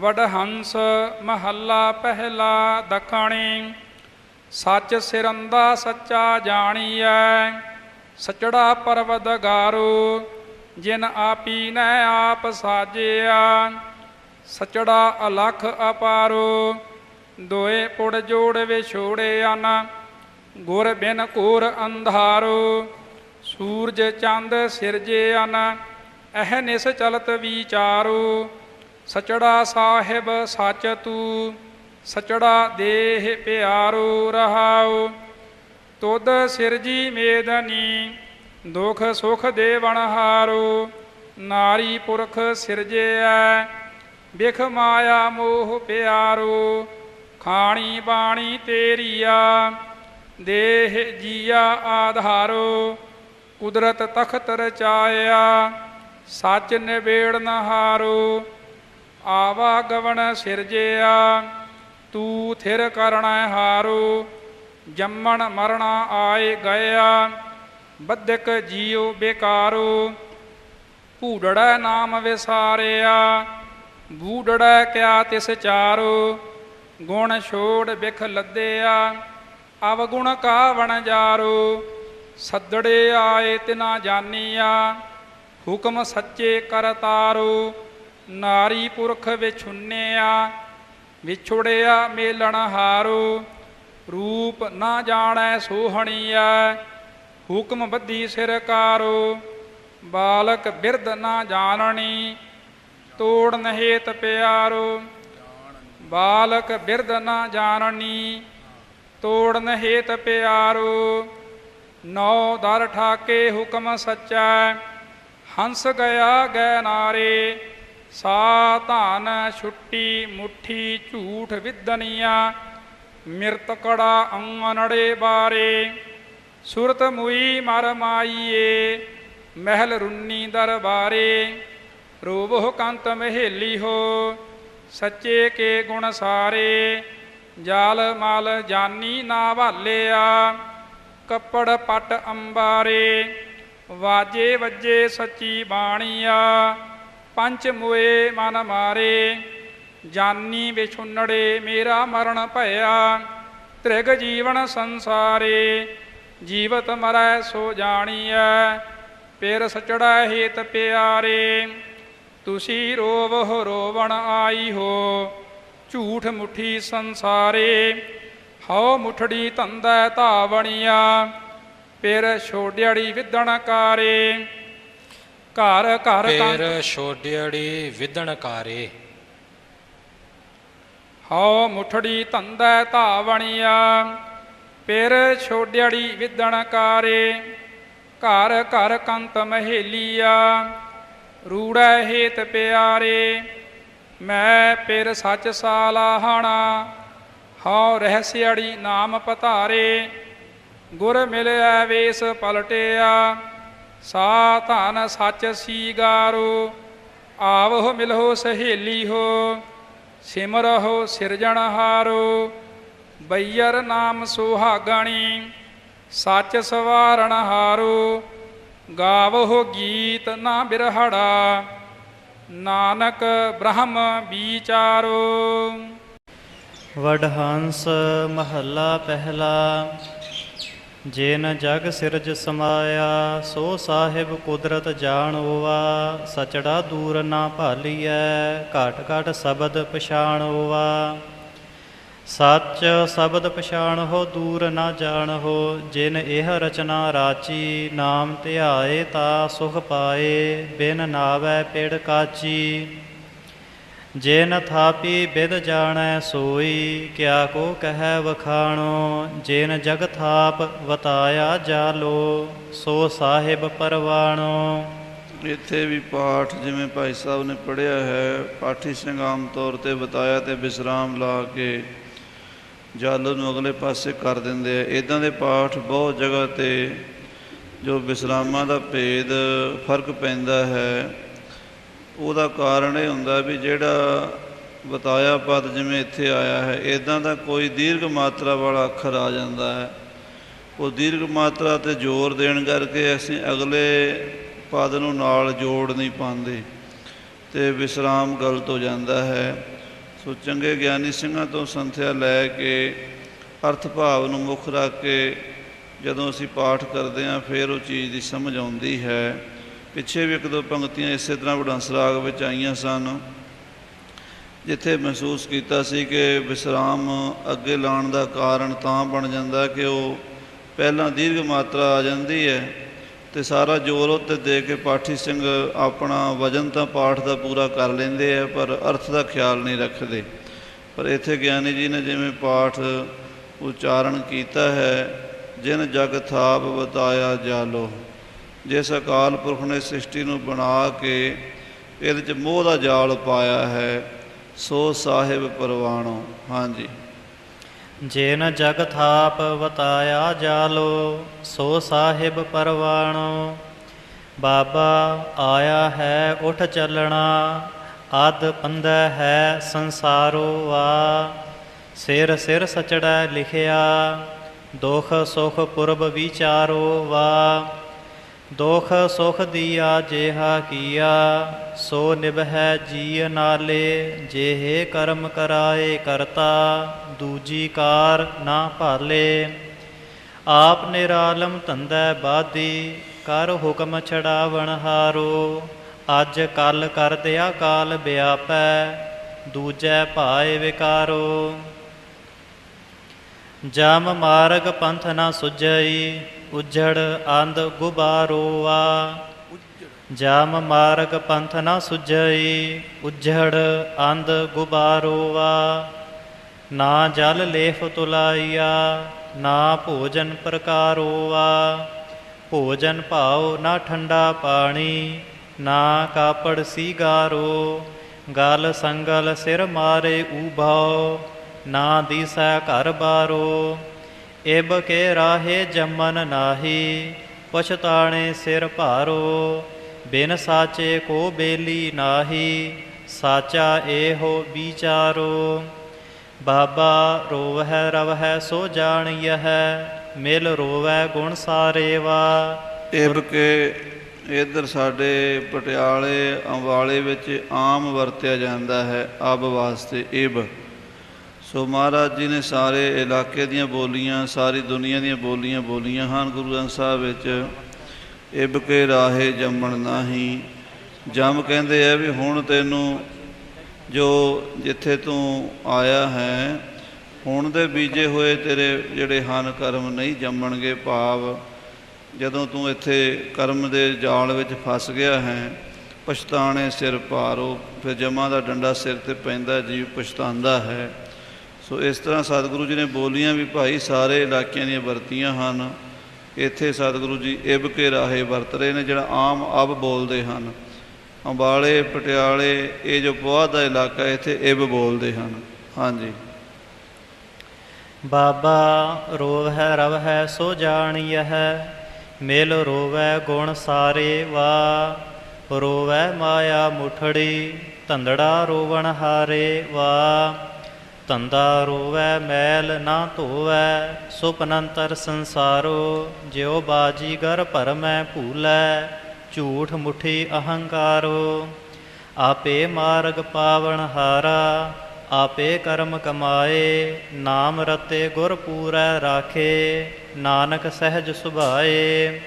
ਵਡਹੰਸ ਮਹੱਲਾ ਪਹਿਲਾ ਦਖਣੀ, ਸੱਚ ਸਿਰੰਦਾ ਸੱਚਾ ਜਾਣੀਐ, ਸਚੜਾ ਪਰਵਦਗਾਰੋ ਜਿਨ ਆਪੀ ਨੈ ਆਪ ਸਾਜਿਆ, ਸਚੜਾ ਅਲਖ ਅਪਾਰੋ, ਦੋਏ ਪੁੜ ਜੋੜ ਵਿਛੋੜੇ ਅਨ, ਗੁਰ ਬਿਨ ਘੋਰ ਅੰਧਾਰੋ, ਸੂਰਜ ਚੰਦ ਸਿਰਜੇ ਅਨ, ਅਹ ਨਿਸ ਚਲਤ ਵਿਚਾਰੋ ਸਚੜਾ ਸਾਹਿਬ ਸੱਚ ਤੂ, ਸਚੜਾ ਦੇਹ ਪਿਆਰੋ ਰਹਾਉ। ਤੁਧ ਸਿਰਜੀ ਮੇਦਨੀ, ਦੁਖ ਸੁਖ ਦੇਵਨ ਹਾਰੋ। ਨਾਰੀ ਪੁਰਖ ਸਿਰਜਿਐ ਬਿਖ ਮਾਇਆ ਮੋਹ ਪਿਆਰੋ। ਖਾਣੀ ਬਾਣੀ ਤੇਰੀਆ, ਦੇਹ ਜੀਆ ਆਧਾਰੋ। ਕੁਦਰਤ ਤਖਤ ਰਚਾਇਆ, ਸੱਚ ਨਿਬੇੜਨ ਨਹਾਰੋ ਆਵਾ ਗਵਣ ਸਿਰਜਿਆ ਤੂੰ ਥਿਰ ਕਰਣਾ ਹਾਰੋ, ਜੰਮਣ ਮਰਣਾ ਆਏ ਗਿਆ ਬੱਧਕ ਜੀਉ ਬੇਕਾਰੋ। ਭੂੜੜਾ ਨਾਮ ਵਿਸਾਰਿਆ, ਬੂੜੜਾ ਕਿਆ ਤਿਸ ਚਾਰੋ। ਗੁਣ ਛੋੜ ਬਿਖ ਲੱਦਿਆ, ਅਵਗੁਣ ਕਾਵਣ ਜਾਰੋ। ਸੱਦੜੇ ਆਏ ਤਿਨਾ ਜਾਨੀਆ, ਹੁਕਮ ਸੱਚੇ ਕਰਤਾਰੋ ਨਾਰੀ ਪੁਰਖ ਵਿਛੁੰਨਿਆ, ਵਿਛੁੜਿਆ ਮੇਲਣ ਹਾਰੋ, ਰੂਪ ਨਾ ਜਾਣੈ ਸੋਹਣੀਐ, ਹੁਕਮ ਬੱਧੀ ਸਿਰਕਾਰੋ ਬਾਲਕ ਬਿਰਧ ਨਾ ਜਾਣਣੀ ਤੋੜ ਨਹੇਤ ਪਿਆਰੋ, ਬਾਲਕ ਬਿਰਧ ਨਾ ਜਾਣਣੀ ਤੋੜ ਨਹੇਤ ਪਿਆਰੋ, ਨੌ ਦਰ ਠਾਕੇ ਹੁਕਮ ਸੱਚਾ, ਹੰਸ ਗਿਆ ਗੈ ਨਾਰੇ ਸਾ ਧਨ ਛੁੱਟੀ ਮੁਠੀ ਝੂਠ ਵਿਦਨੀਆਂ, ਮਿਰਤ ਕੜਾ ਅੰਗਨੜੇ ਬਾਰੇ। ਸੁਰਤ ਮੁਈ ਮਰ ਮਾਈਏ, ਮਹਿਲ ਰੁੰਨੀ ਦਰਬਾਰੇ। ਰੂਬਹੁ ਕੰਤ ਮਹੇਲੀ ਹੋ, ਸੱਚੇ ਕੇ ਗੁਣ ਸਾਰੇ। ਜਾਲ ਮਾਲ ਜਾਨੀ ਨਾ ਭਾਲਿਆ ਕੱਪੜ ਪਟ ਅੰਬਾਰੇ। ਵਾਜੇ ਵੱਜੇ ਸੱਚੀ ਬਾਣੀਆ ਪੰਚ ਮੋਏ ਮਨ ਮਾਰੇ, ਜਾਨੀ ਵਿਛੁੰਨੜੇ ਮੇਰਾ ਮਰਨ ਭਇਆ। ਤ੍ਰਿਗ ਜੀਵਨ ਸੰਸਾਰੇ, ਜੀਵਤ ਮਰੈ ਸੋ ਜਾਣੀਐ, ਪੇਰ ਸਚੜਾ ਹੇਤ ਪਿਆਰੇ। ਤੁਸੀਂ ਰੋਵਹੁ ਰੋਵਣ ਆਈ ਹੋ, ਝੂਠ ਮੁਠੀ ਸੰਸਾਰੇ। ਹਉ ਮੁਠੜੀ ਧੰਦਾ ਧਾਵਣੀਆ, ਪੇਰ ਛੋਡਿਆੜੀ ਵਿਦਣ ਕਾਰੇ। ਘਰ ਘਰ ਕੰਤ ਪੇਰ ਛੋਡਿਆੜੀ ਵਿਦਣ ਕਾਰੇ। ਹਉ ਮੁਠੜੀ ਧੰਦਾ ਧਾਵਣੀਆ ਪੇਰ ਛੋਡਿਆੜੀ ਵਿਦਣ ਕਾਰੇ। ਘਰ ਘਰ ਕੰਤ ਮਹੇਲੀਆ ਰੂੜੈ ਹੇਤ ਪਿਆਰੇ। ਮੈਂ ਪੇਰ ਸੱਚ ਸਾਲਾਹਣਾ ਹਉ ਰਹਿਸਿਆੜੀ ਨਾਮ ਪਧਾਰੇ। ਗੁਰ ਮਿਲਿਆ ਵੇਸ ਪਲਟਿਆ ਸਾ ਧਨ ਸੱਚ ਸੀਗਾਰੋ, ਆਵਹੁ ਮਿਲਹੁ ਸਹੇਲੀ ਹੋ ਸਿਮਰਹੁ ਸਿਰਜਣਹਾਰੋ ਬਈਰ ਨਾਮ ਸੁਹਾਗਣੀ, ਸੱਚ ਸਵਾਰਣ ਹਾਰੋ। ਗਾਵਹੁ ਗੀਤ ਨਾ ਬਿਰਹੜਾ, ਨਾਨਕ ਬ੍ਰਹਮ ਵਿਚਾਰੋ ਵਡਹੰਸ ਮਹੱਲਾ ਪਹਿਲਾ ਜੇਨ ਜਗ ਸਿਰਜ ਸਮਾਇਆ, ਸੋ ਸਾਹਿਬ ਕੁਦਰਤ ਜਾਣ ਜਾਣੋਵਾ ਸਚੜਾ ਦੂਰ ਨਾ ਭਾਲੀਐ, ਘਟ ਘਟ ਸ਼ਬਦ ਪਛਾਣੋਵਾ ਸੱਚ ਸ਼ਬਦ ਪਛਾਣ ਹੋ, ਦੂਰ ਨਾ ਜਾਣ ਹੋ। ਜਿਨ ਇਹ ਰਚਨਾ ਰਾਚੀ, ਨਾਮ ਧਿਆਏ ਤਾ ਸੁਖ ਪਾਏ। ਬਿਨ ਨਾਵੈ ਪਿੜ ਕਾਚੀ। ਜਿਨ ਥਾਪੀ ਬਿਦ ਜਾਣੈ ਸੋਈ, ਕਿਆ ਕੋ ਕਹਿ ਵਖਾਣੋ, ਜਿਨ ਜਗ ਥਾਪ ਵਤਾਇਆ ਜਾਲੋ ਸੋ ਸਾਹਿਬ ਪਰਵਾਣੋ। ਇੱਥੇ ਵੀ ਪਾਠ ਜਿਵੇਂ ਭਾਈ ਸਾਹਿਬ ਨੇ ਪੜ੍ਹਿਆ ਹੈ, ਪਾਠੀ ਸਿੰਘ ਆਮ ਤੌਰ ਤੇ ਬਤਾਇਆ ਤੇ ਵਿਸਰਾਮ ਲਾ ਕੇ ਜਲ ਨੂੰ ਅਗਲੇ ਪਾਸੇ ਕਰ ਦਿੰਦੇ ਆ। ਇਦਾਂ ਦੇ ਪਾਠ ਬਹੁਤ ਜਗ੍ਹਾ ਤੇ ਜੋ ਵਿਸਰਾਮਾਂ ਦਾ ਭੇਦ, ਫ਼ਰਕ ਪੈਂਦਾ ਹੈ। ਉਹਦਾ ਕਾਰਨ ਇਹ ਹੁੰਦਾ ਵੀ ਜਿਹੜਾ ਬਤਾਇਆ ਪਦ ਜਿਵੇਂ ਇੱਥੇ ਆਇਆ ਹੈ ਇਦਾਂ ਦਾ ਕੋਈ ਦੀਰਘ ਮਾਤਰਾ ਵਾਲਾ ਅੱਖਰ ਆ ਜਾਂਦਾ ਹੈ। ਉਹ ਦੀਰਘ ਮਾਤਰਾ ਤੇ ਜ਼ੋਰ ਦੇਣ ਕਰਕੇ ਅਸੀਂ ਅਗਲੇ ਪਦ ਨੂੰ ਨਾਲ ਜੋੜ ਨਹੀਂ ਪਾਉਂਦੇ ਤੇ ਵਿਸਰਾਮ ਗਲਤ ਹੋ ਜਾਂਦਾ ਹੈ। ਸੋ ਚੰਗੇ ਗਿਆਨੀ ਸਿੰਘਾਂ ਤੋਂ ਸੰਥਿਆ ਲੈ ਕੇ ਅਰਥ ਭਾਵ ਨੂੰ ਮੁੱਖ ਰੱਖ ਕੇ ਜਦੋਂ ਅਸੀਂ ਪਾਠ ਕਰਦੇ ਹਾਂ, ਫਿਰ ਉਹ ਚੀਜ਼ ਦੀ ਸਮਝ ਆਉਂਦੀ ਹੈ। ਪਿੱਛੇ ਵੀ ਇੱਕ ਦੋ ਪੰਕਤੀਆਂ ਇਸੇ ਤਰ੍ਹਾਂ ਵਡੰਸ ਰਾਗ ਵਿੱਚ ਆਈਆਂ ਸਨ। ਜਿੱਥੇ ਮਹਿਸੂਸ ਕੀਤਾ ਸੀ ਕਿ ਵਿਸਰਾਮ ਅੱਗੇ ਲਾਉਣ ਦਾ ਕਾਰਨ ਤਾਂ ਬਣ ਜਾਂਦਾ ਕਿ ਉਹ ਪਹਿਲਾਂ ਦੀਰਘ ਮਾਤਰਾ ਆ ਜਾਂਦੀ ਹੈ ਤੇ ਸਾਰਾ ਜ਼ੋਰ ਉੱਤੇ ਦੇ ਕੇ ਪਾਠੀ ਸਿੰਘ ਆਪਣਾ ਵਜਨ ਤਾਂ ਪਾਠ ਦਾ ਪੂਰਾ ਕਰ ਲੈਂਦੇ ਆ, ਪਰ ਅਰਥ ਦਾ ਖਿਆਲ ਨਹੀਂ ਰੱਖਦੇ। ਪਰ ਇੱਥੇ ਗਿਆਨੀ ਜੀ ਨੇ ਜਿਵੇਂ ਪਾਠ ਉਚਾਰਨ ਕੀਤਾ ਹੈ, ਜਿਨ ਜਗ ਥਾਪ ਬਤਾਇਆ ਜਾਲੋ। ਜਿਸ ਅਕਾਲ ਪੁਰਖ ਨੇ ਸ੍ਰਿਸ਼ਟੀ ਨੂੰ ਬਣਾ ਕੇ ਇਹਦੇ ਚ ਮੋਹ ਦਾ ਜਾਲ ਪਾਇਆ ਹੈ, ਸੋ ਸਾਹਿਬ ਪਰਵਾਣੋ। ਹਾਂਜੀ। ਜੇਨ ਜਗ ਥਾਪ ਵਤਾਇਆ ਜਾਲੋ, ਸੋ ਸਾਹਿਬ ਪਰਵਾਣੋ। ਬਾਬਾ ਆਇਆ ਹੈ, ਉਠ ਚੱਲਣਾ ਅਦ ਪੰਦੈ ਹੈ, ਸੰਸਾਰੋ ਵਾ ਸਿਰ ਸਿਰ ਸਚੜੈ ਲਿਖਿਆ, ਦੁਖ ਸੁਖ ਪੁਰਬ ਵਿਚਾਰੋ ਵਾ ਦੁਖ ਸੁਖ ਦੀਆ ਜੇਹਾ ਕੀਆ, ਸੋ ਨਿਭੈ ਜੀ ਨਾਲੇ, ਜਿਹੇ ਕਰਮ ਕਰਾਏ ਕਰਤਾ, ਦੂਜੀ ਕਾਰ ਨਾ ਭਾਲੇ। ਆਪ ਨਿਰਾਲਮ ਧੰਦੈ ਬਾਦੀ, ਕਰ ਹੁਕਮ ਛੜਾਵਣ ਹਾਰੋ। ਅੱਜ ਕੱਲ ਕਰ ਦਿਆ ਕਾਲ ਵਿਆਪੈ, ਦੂਜੈ ਭਾਏ ਵਿਕਾਰੋ। ਜਮ ਮਾਰਗ ਪੰਥ ਨਾ ਸੁਝਈ, ਉਜੜ ਅੰਧ ਗੁਬਾਰੋਆ। ਜਮ ਮਾਰਗ ਪੰਥ ਨਾ ਸੁਝਈ, ਉਜੜ ਅੰਧ ਗੁਬਾਰੋਆ। ਨਾ ਜਲ ਲੇਫ ਤੁਲਾਈਆ ਨਾ ਭੋਜਨ ਪ੍ਰਕਾਰੋਆ। ਭੋਜਨ ਭਾਉ ਨਾ ਠੰਡਾ ਪਾਣੀ, ਨਾ ਕਾਪੜ ਸੀਗਾਰੋ। ਗਲ ਸੰਗਲ ਸਿਰ ਮਾਰੇ ਊਭਾਉ ਨਾ ਦੀਸੈ ਘਰ ਬਾਰੋ, ਇਬ ਕੇ ਰਾਹੇ ਜੰਮਨ ਨਾਹੀ, ਪਛਤਾਣੇ ਸਿਰ ਭਾਰੋ, ਬਿਨ ਸਾਚੇ ਕੋ ਬੇਲੀ ਨਾਹੀ, ਸਾਚਾ ਏਹੋ ਵਿਚਾਰੋ। ਬਾਬਾ ਰੋਵਹਿ ਰਵਹਿ ਸੋ ਜਾਣੀਐ ਮਿਲ ਰੋਵੈ ਗੁਣ ਸਾਰੇ ਵਾ ਇਬ ਕੇ ਇਧਰ ਸਾਡੇ ਪਟਿਆਲੇ ਅੰਬਾਲੇ ਵਿੱਚ ਆਮ ਵਰਤਿਆ ਜਾਂਦਾ ਹੈ, ਅਬ ਵਾਸਤੇ ਇਬ। ਸੋ ਮਹਾਰਾਜ ਜੀ ਨੇ ਸਾਰੇ ਇਲਾਕੇ ਦੀਆਂ ਬੋਲੀਆਂ, ਸਾਰੀ ਦੁਨੀਆ ਦੀਆਂ ਬੋਲੀਆਂ ਬੋਲੀਆਂ ਹਨ ਗੁਰੂ ਗ੍ਰੰਥ ਸਾਹਿਬ ਵਿੱਚ। ਇਬ ਕੇ ਰਾਹੇ ਜੰਮਣ ਨਾਹੀ। ਜਮ ਕਹਿੰਦੇ ਆ ਵੀ ਹੁਣ ਤੈਨੂੰ ਜੋ ਜਿੱਥੇ ਤੂੰ ਆਇਆ ਹੈ, ਹੁਣ ਦੇ ਬੀਜੇ ਹੋਏ ਤੇਰੇ ਜਿਹੜੇ ਹਨ ਕਰਮ ਨਹੀਂ ਜੰਮਣਗੇ ਭਾਵ। ਜਦੋਂ ਤੂੰ ਇੱਥੇ ਕਰਮ ਦੇ ਜਾਲ ਵਿੱਚ ਫਸ ਗਿਆ ਹੈ, ਪਛਤਾਣੇ ਸਿਰ ਭਾਰੋ, ਫਿਰ ਜਮਾ ਦਾ ਡੰਡਾ ਸਿਰ ਤੇ ਪੈਂਦਾ, ਜੀਵ ਪਛਤਾਉਂਦਾ ਹੈ। ਸੋ ਇਸ ਤਰ੍ਹਾਂ ਸਤਿਗੁਰੂ ਜੀ ਨੇ ਬੋਲੀਆਂ ਵੀ ਭਾਈ, ਸਾਰੇ ਇਲਾਕਿਆਂ ਦੀਆਂ ਵਰਤੀਆਂ ਹਨ। ਇੱਥੇ ਸਤਿਗੁਰੂ ਜੀ ਇਬ ਕੇ ਰਾਹੇ ਵਰਤ ਰਹੇ ਨੇ, ਜਿਹੜਾ ਆਮ ਅਬ ਬੋਲਦੇ ਹਨ। ਅੰਬਾਲੇ, ਪਟਿਆਲੇ, ਇਹ ਜੋ ਪੁਆਧ ਦਾ ਇਲਾਕਾ, ਇੱਥੇ ਇਬ ਬੋਲਦੇ ਹਨ। ਹਾਂਜੀ। ਬਾਬਾ, ਰੋਵ ਹੈ, ਰਵ ਹੈ, ਸੋ ਜਾਣੀਐ ਮਿਲ ਰੋਵੈ ਗੁਣ ਸਾਰੇ ਵਾ। ਰੋਵੈ ਮਾਇਆ ਮੁਠੜੀ, ਧੰਦੜਾ ਰੋਵਣ ਹਾਰੇ ਵਾ। ਧੰਦਾ ਰੋਵੈ, ਮੈਲ ਨਾ ਧੋਵੈ ਸੁਪਨੰਤਰ ਸੰਸਾਰੋ, ਜਿਉ ਬਾਜੀਗਰ ਭਰਮੈ ਭੂਲੈ, ਝੂਠ ਮੁਠੀ ਅਹੰਕਾਰੋ। ਆਪੇ ਮਾਰਗ ਪਾਵਨ ਹਾਰਾ, ਆਪੇ ਕਰਮ ਕਮਾਏ, ਨਾਮ ਰਤੇ ਗੁਰ ਪੂਰੈ ਰਾਖੇ, ਨਾਨਕ ਸਹਿਜ ਸੁਭਾਏ।